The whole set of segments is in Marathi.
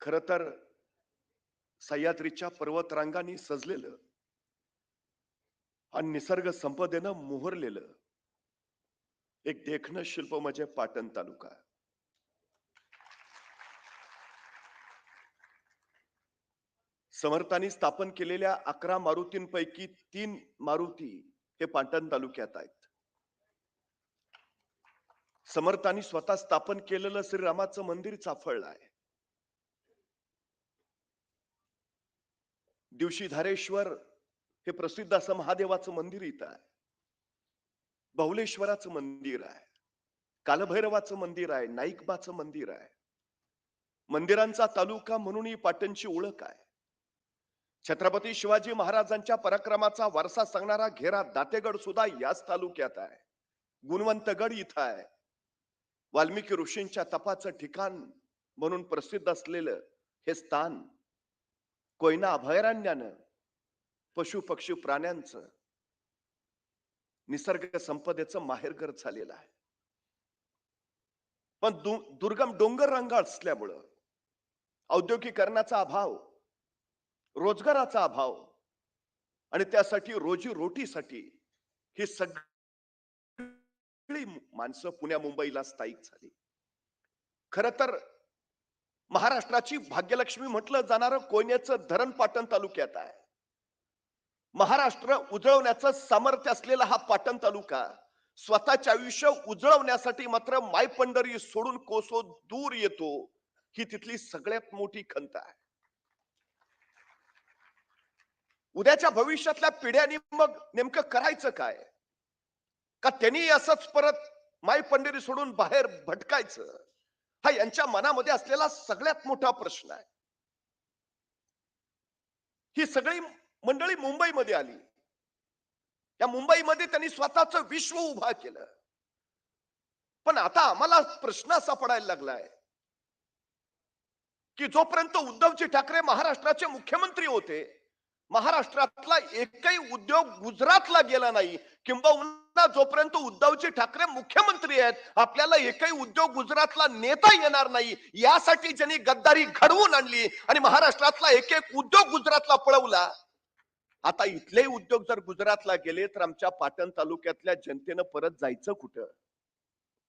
खर तर सह्याद्रीच्या पर्वतरांगांनी सजलेलं आणि निसर्ग संपदेनं मोहरलेलं एक देखणं शिल्प म्हणजे पाटण तालुका. समर्थांनी स्थापन केलेल्या अकरा मारुतींपैकी तीन मारुती हे पाटण तालुक्यात आहेत. समर्थांनी स्वतः स्थापन केलेलं श्रीरामाचं मंदिर चाफळलं आहे. दिवशी धारेश्वर हे प्रसिद्ध असं महादेवाचं मंदिर इथं आहे. बहुलेश्वराचं मंदिर आहे. कालभैरवाचं मंदिर आहे. नाईकबाचं मंदिर आहे. मंदिरांचा तालुका म्हणूनही पाटणची ओळख आहे. छत्रपती शिवाजी महाराजांच्या पराक्रमाचा वारसा सांगणारा घेरा दातेगड सुद्धा याच तालुक्यात आहे. गुणवंतगड इथं आहे. वाल्मिकी ऋषींच्या तपाचं ठिकाण म्हणून प्रसिद्ध असलेलं हे स्थान कोयना अभयारण्यानं पशु पक्षी प्राण्यांचं निसर्ग संपदेचं माहेरघर झालेलं आहे. पण दु- दुर्गम डोंगर रंग असल्यामुळं औद्योगिकरणाचा अभाव रोजगाराचा अभाव आणि त्यासाठी रोजी रोटीसाठी ही सगळी माणसं पुण्या मुंबईला स्थायिक झाली. खर तर महाराष्ट्राची भाग्यलक्ष्मी म्हटलं जाणारं कोयनेचं धरण पाटण तालुक्यात आहे. महाराष्ट्र उजळवण्याचं सामर्थ्य असलेला हा पाटण तालुका स्वतःचे आयुष्य उजळवण्यासाठी मात्र माय पंढरी सोडून कोसो दूर येतो ही तिथली सगळ्यात मोठी खंत आहे. उद्याच्या भविष्यातल्या पिढ्यांनी मग नेमकं करायचं काय? का त्यांनी असंच परत माय पंढरी सोडून बाहेर भटकायचं? हा यांच्या मनामध्ये असलेला सगळ्यात मोठा प्रश्न आहे. ही सगळी मंडळी मुंबईमध्ये आली. या मुंबईमध्ये त्यांनी स्वतःच विश्व उभा केलं. पण आता आम्हाला प्रश्न असा पडायला लागलाय की जोपर्यंत उद्धवजी ठाकरे महाराष्ट्राचे मुख्यमंत्री होते महाराष्ट्रातला एकही उद्योग गुजरातला गेला नाही. किंबहुना जोपर्यंत उद्धवजी ठाकरे मुख्यमंत्री आहेत आपल्याला एकही उद्योग गुजरातला नेता येणार नाही. यासाठी ज्यांनी गद्दारी घडवून आणली आणि महाराष्ट्रातला एक एक उद्योग गुजरातला पळवला आता इथले उद्योग जर गुजरातला गेले तर आमच्या पाटण तालुक्यातल्या जनतेनं परत जायचं कुठं?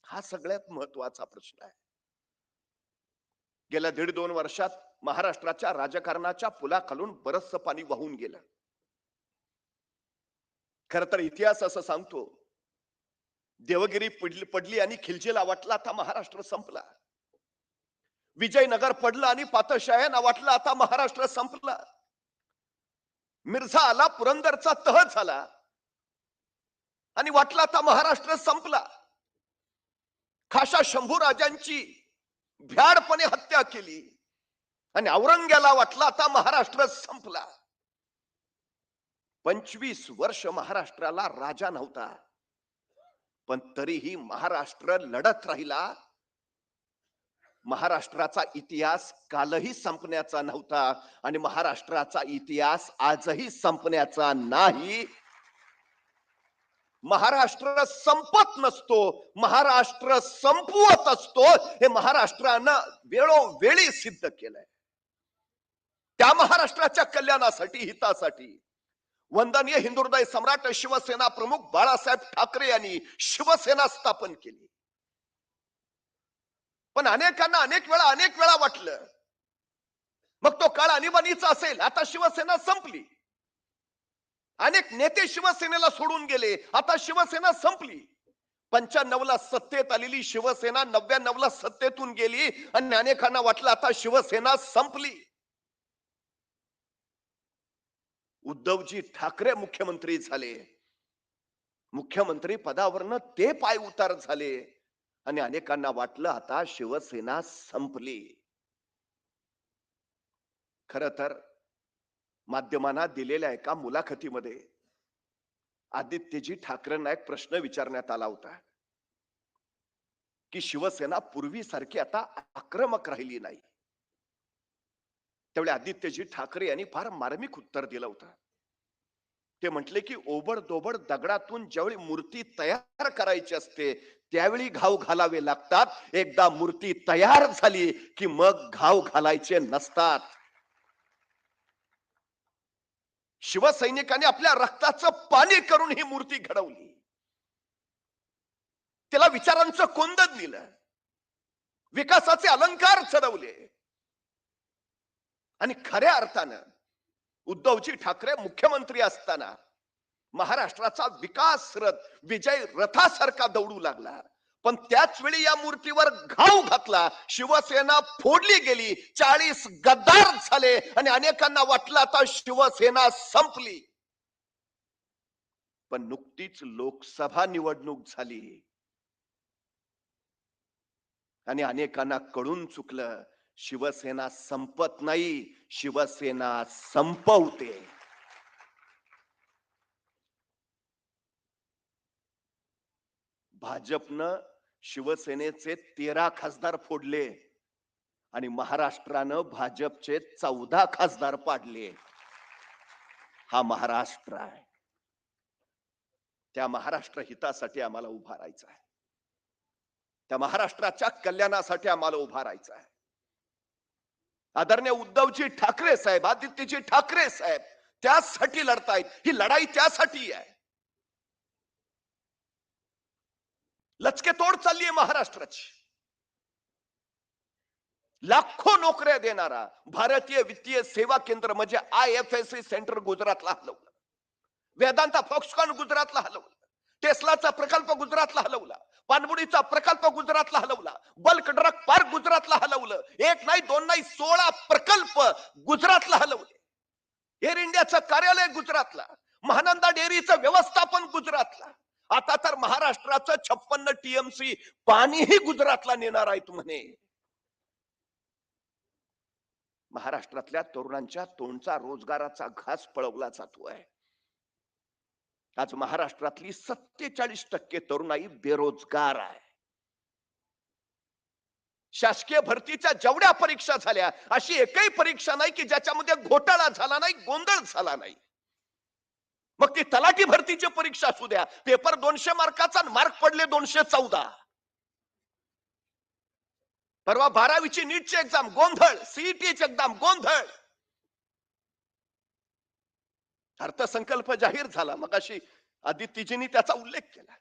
हा सगळ्यात महत्त्वाचा प्रश्न आहे. गेल्या दीड दोन वर्षात महाराष्ट्राच्या राजकारणाच्या पुलाखालून बरचसं पाणी वाहून गेलं. खर तर इतिहास असं सांगतो देवगिरी पडली पडली आणि खिलजीला वाटला आता महाराष्ट्र संपला. विजयनगर पडलं आणि पातशाह्यांना वाटलं आता महाराष्ट्र संपला. मिर्झा आला पुरंदरचा तह झाला आणि वाटला आता महाराष्ट्र संपला. खाशा शंभू राजांची भ्याडपणे हत्या केली. आणि औरंग्याला वाटला आता महाराष्ट्र संपला. पंचवीस वर्ष महाराष्ट्राला राजा नव्हता. पण तरीही महाराष्ट्र लढत राहिला. महाराष्ट्राचा इतिहास कालही संपण्याचा नव्हता. आणि महाराष्ट्राचा इतिहास आजही संपण्याचा नाही. महाराष्ट्र संपत नसतो महाराष्ट्र संपवत असतो हे महाराष्ट्रानं वेळोवेळी सिद्ध केलंय. त्या महाराष्ट्राच्या कल्याणासाठी हितासाठी. वंदनीय हिंदुहृदय सम्राट शिवसेना प्रमुख बाळासाहेब ठाकरे यांनी शिवसेना स्थापन केली. पण अनेकांना अनेक वेळा अनेक वेळा वाटलं. मग तो काळ आणीबाणीचा असेल. आता शिवसेना संपली. अनेक नेते शिवसेनेला सोडून गेले. आता शिवसेना संपली. पंच्याण्णवला सत्तेत आलेली शिवसेना नव्याण्णवला सत्तेतून गेली आणि अनेकांना वाटलं आता शिवसेना संपली. उद्धवजी ठाकरे मुख्यमंत्री झाले. मुख्यमंत्री पदावरनं ते पाय उतार झाले. आणि अनेकांना वाटलं आता शिवसेना संपली. खर तर माध्यमांना दिलेल्या एका मुलाखतीमध्ये आदित्यजी ठाकरेंना एक प्रश्न विचारण्यात आला होता की शिवसेना पूर्वीसारखी आता आक्रमक राहिली नाही. त्यावेळी आदित्यजी ठाकरे यांनी फार मार्मिक उत्तर दिलं होतं. ते म्हटले की ओबड दोबड दगडातून ज्यावेळी मूर्ती तयार करायची असते त्यावेळी घाव घालावे लागतात. एकदा मूर्ती तयार झाली की मग घाव घालायचे नसतात. शिवसैनिकांनी आपल्या रक्ताचं पाणी करून ही मूर्ती घडवली. त्याला विचारांचं कोंदण दिलं. विकासाचे अलंकार चढवले आणि खऱ्या अर्थानं उद्धवजी ठाकरे मुख्यमंत्री असताना महाराष्ट्राचा विकास रथ विजय रथासारखा दौडू लागला. पण त्याच वेळी या मूर्तीवर घाव घातला. शिवसेना फोडली गेली. चाळीस गद्दार झाले आणि अनेकांना वाटलं आता शिवसेना संपली. पण नुकतीच लोकसभा निवडणूक झाली. आणि अनेकांना कळून चुकलं शिवसेना संपत नाही शिवसेना संपवते. भाजपनं शिवसेनेचे तेरा खासदार फोडले आणि महाराष्ट्रानं भाजपचे चौदा खासदार पाडले. हा महाराष्ट्र आहे. त्या महाराष्ट्र हितासाठी आम्हाला उभा राहायचं आहे. त्या महाराष्ट्राच्या कल्याणासाठी आम्हाला उभा राहायचं आहे. आदरणीय उद्धवजी ठाकरे साहेब आदित्यजी ठाकरे साहेब त्यासाठी लढतायत. ही लढाई त्यासाठी आहे. लचके तोड चालली आहे महाराष्ट्राची. लाखो नोकऱ्या देणारा भारतीय वित्तीय सेवा केंद्र म्हणजे I F S C centre गुजरातला हलवलं. वेदांता फॉक्सकॉन गुजरातला हलवलं. टेस्लाचा प्रकल्प गुजरातला हलवला. पाणबुडीचा प्रकल्प गुजरातला हलवला. बल्क ड्रग पार्क गुजरातला हलवलं. एक नाही दोन नाही सोळा प्रकल्प गुजरातला हलवले. एअर इंडियाचं कार्यालय गुजरातला. महानंदा डेअरीचं व्यवस्थापन गुजरातला. आता तर महाराष्ट्राचं छप्पन्न टीएमसी पाणीही गुजरातला नेणार आहेत म्हणे. महाराष्ट्रातल्या तरुणांच्या तोंडचा रोजगाराचा घास पळवला जातोय. आज महाराष्ट्रातली सत्तेचाळीस टक्के तरुणाई बेरोजगार आहे. शासकीय भरतीच्या जेवढ्या परीक्षा झाल्या अशी एकही परीक्षा नाही की ज्याच्यामध्ये घोटाळा झाला नाही गोंधळ झाला नाही. मग ती तलाठी भरतीची परीक्षा असू द्या. पेपर दोनशे मार्काचा मार्क पडले दोनशे चौदा. परवा बारावीची नीटची एक्झाम गोंधळ सीईटीची एक्झाम गोंधळ. अर्थसंकल्प जाहीर झाला. मग अशी आदित्यजींनी त्याचा उल्लेख केला.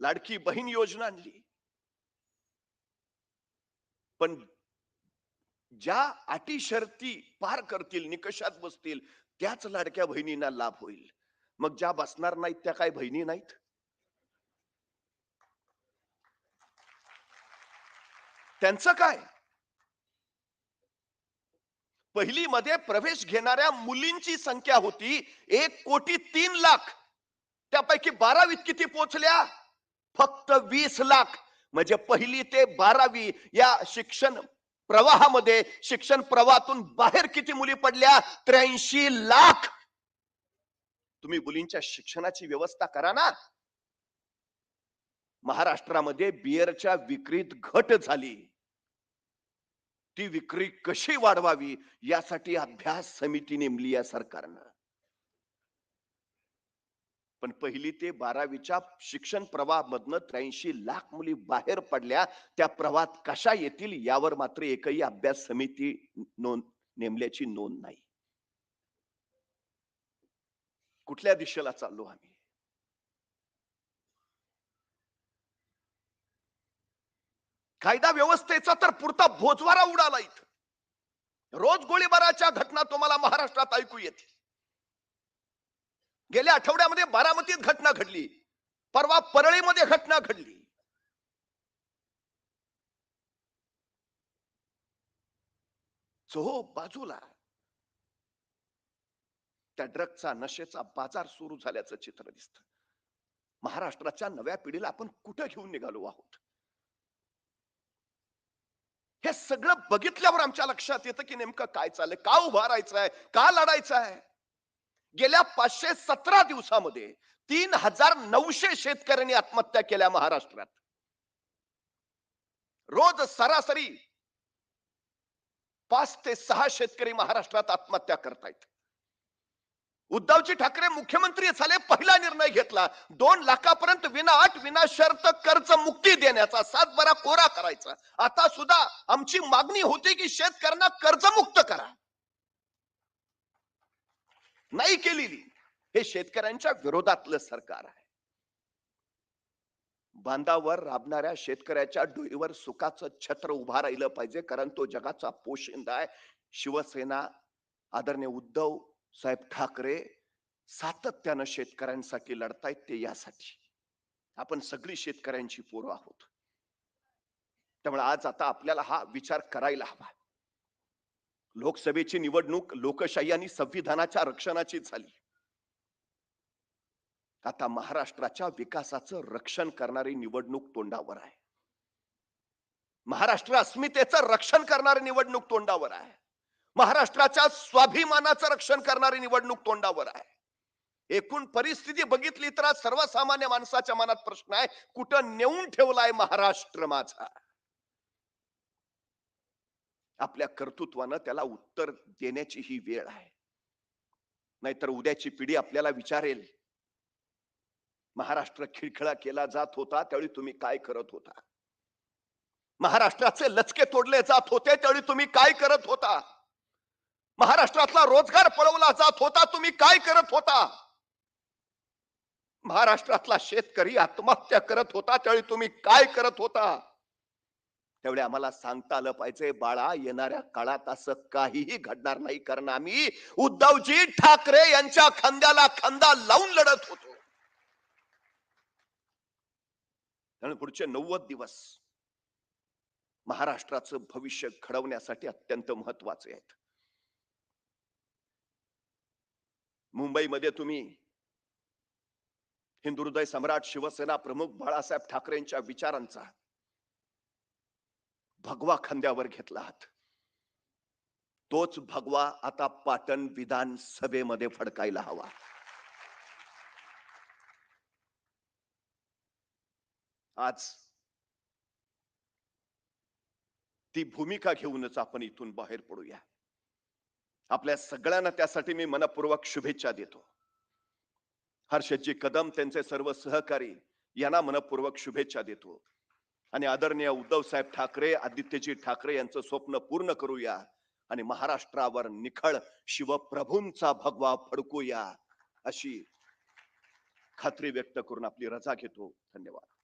लाडकी बहीण योजना आणली. पण ज्या अटी शर्ती पार करतील निकषात बसतील त्याच लाडक्या बहिणींना लाभ होईल. मग ज्या बसणार नाहीत त्या काय बहिणी नाहीत? त्यांचं काय? पहिली मध्ये प्रवेश घेणाऱ्या मुलींची संख्या होती एक कोटी तीन लाख. त्यापैकी बारावीत किती पोचल्या? फक्त वीस लाख. म्हणजे पहिली ते बारावी या शिक्षण प्रवाहामध्ये शिक्षण प्रवाहातून बाहेर किती मुली पडल्या? त्र्याऐंशी लाख. तुम्ही मुलींच्या शिक्षणाची व्यवस्था करा ना. महाराष्ट्रामध्ये बियरच्या विक्रीत घट झाली. ती विक्री कशी वाढवावी यासाठी अभ्यास समिती नेमली या सरकारनं. पण पहिली ते बारावीच्या शिक्षण प्रवाहामधनं त्र्याऐंशी लाख मुली बाहेर पडल्या. त्या प्रवाहात कशा येतील यावर मात्र एकही अभ्यास समिती नोंद नेमल्याची नोंद नाही. कुठल्या दिशेला चाललो आम्ही? कायदा व्यवस्थेचा तर पुरता भोजवारा उडाला इथं. रोज गोळीबाराच्या घटना तुम्हाला महाराष्ट्रात ऐकू येतील. गेल्या आठवड्यामध्ये बारामतीत घटना घडली. परवा परळीमध्ये घटना घडली. चोहो बाजूला. त्या ड्रगचा नशेचा बाजार सुरू झाल्याचं चित्र दिसत. महाराष्ट्राच्या नव्या पिढीला आपण कुठं घेऊन निघालो आहोत? हे सगळं बघितल्यावर आमच्या लक्षात येतं की नेमकं काय चाललंय? का उभा राहायचं आहे का लढायचं आहे गेल्या पाचशे सतरा दिवसामध्ये तीन हजार नऊशे शेतकऱ्यांनी आत्महत्या केल्या महाराष्ट्रात. रोज सरासरी पाच ते सहा शेतकरी महाराष्ट्रात आत्महत्या करतायत. उद्धवजी ठाकरे मुख्यमंत्री झाले पहिला निर्णय घेतला. दोन लाखापर्यंत विनाअट विना शर्त कर्ज मुक्ती देण्याचा सातबारा कोरा करायचा. आता सुद्धा आमची मागणी होती की शेतकऱ्यांना कर्जमुक्त करा. नाही केलेली हे शेतकऱ्यांच्या विरोधातलं सरकार आहे. बांधावर राबणाऱ्या शेतकऱ्याच्या डोईवर सुखाचं छत्र उभा राहिलं पाहिजे कारण तो जगाचा पोशिंदा आहे. शिवसेना आदरणीय उद्धव साहेब ठाकरे सातत्यानं शेतकऱ्यांसाठी लढतायत ते यासाठी. आपण सगळी शेतकऱ्यांची पोरं आहोत. त्यामुळे आज आता आपल्याला हा विचार करायला हवा. लोकसभेची निवडणूक लोकशाही आणि संविधानाच्या रक्षणाची झाली. आता महाराष्ट्राच्या विकासाचं रक्षण करणारी निवडणूक तोंडावर आहे. महाराष्ट्र अस्मितेचं रक्षण करणारी निवडणूक तोंडावर आहे. महाराष्ट्राच्या स्वाभिमानाचं रक्षण करणारी निवडणूक तोंडावर आहे. एकूण परिस्थिती बघितली तर सर्वसामान्य माणसाच्या मनात प्रश्न आहे कुठं नेऊन ठेवलाय महाराष्ट्र माझा? आपल्या कर्तृत्वानं त्याला उत्तर देण्याची ही वेळ आहे. नाहीतर उद्याची पिढी आपल्याला विचारेल महाराष्ट्र खिळखिळा केला जात होता त्यावेळी तुम्ही काय करत होता? महाराष्ट्राचे लचके तोडले जात होते त्यावेळी तुम्ही काय करत होता? महाराष्ट्रातला रोजगार पळवला जात होता तुम्ही काय करत होता? महाराष्ट्रातला शेतकरी आत्महत्या करत होता त्यावेळी तुम्ही काय करत होता? त्यावेळी आम्हाला सांगता आलं पाहिजे बाळा येणाऱ्या काळात असं काहीही घडणार नाही कारण आम्ही उद्धवजी ठाकरे यांच्या खांद्याला खांदा लावून लढत होतो. त्यामुळे पुढचे नव्वद दिवस महाराष्ट्राचं भविष्य घडवण्यासाठी अत्यंत महत्त्वाचे आहेत. मुंबईमध्ये तुम्ही हिंदू हृदय सम्राट शिवसेना प्रमुख बाळासाहेब ठाकरेंच्या विचारांचा भगवा खांद्यावर घेतला आहात तोच भगवा आता पाटण विधानसभेमध्ये फडकायला हवा. आज ती भूमिका घेऊनच आपण इथून बाहेर पडूया. आपल्या सगळ्यांना त्यासाठी मी मनपूर्वक शुभेच्छा देतो. हर्षदजी कदम त्यांचे सर्व सहकारी यांना मनपूर्वक शुभेच्छा देतो. आणि आदरणीय उद्धव साहेब ठाकरे आदित्यजी ठाकरे यांचं स्वप्न पूर्ण करूया आणि महाराष्ट्रावर निखळ शिवप्रभूंचा भगवा फडकूया अशी खात्री व्यक्त करून आपली रजा घेतो. धन्यवाद.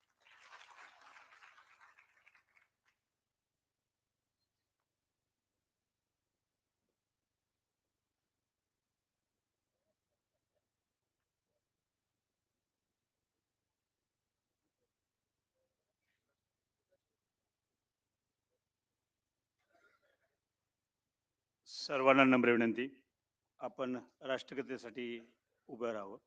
सर्वांना नम्र विनंती. आपण राष्ट्रगीतेसाठी उभं राहावं.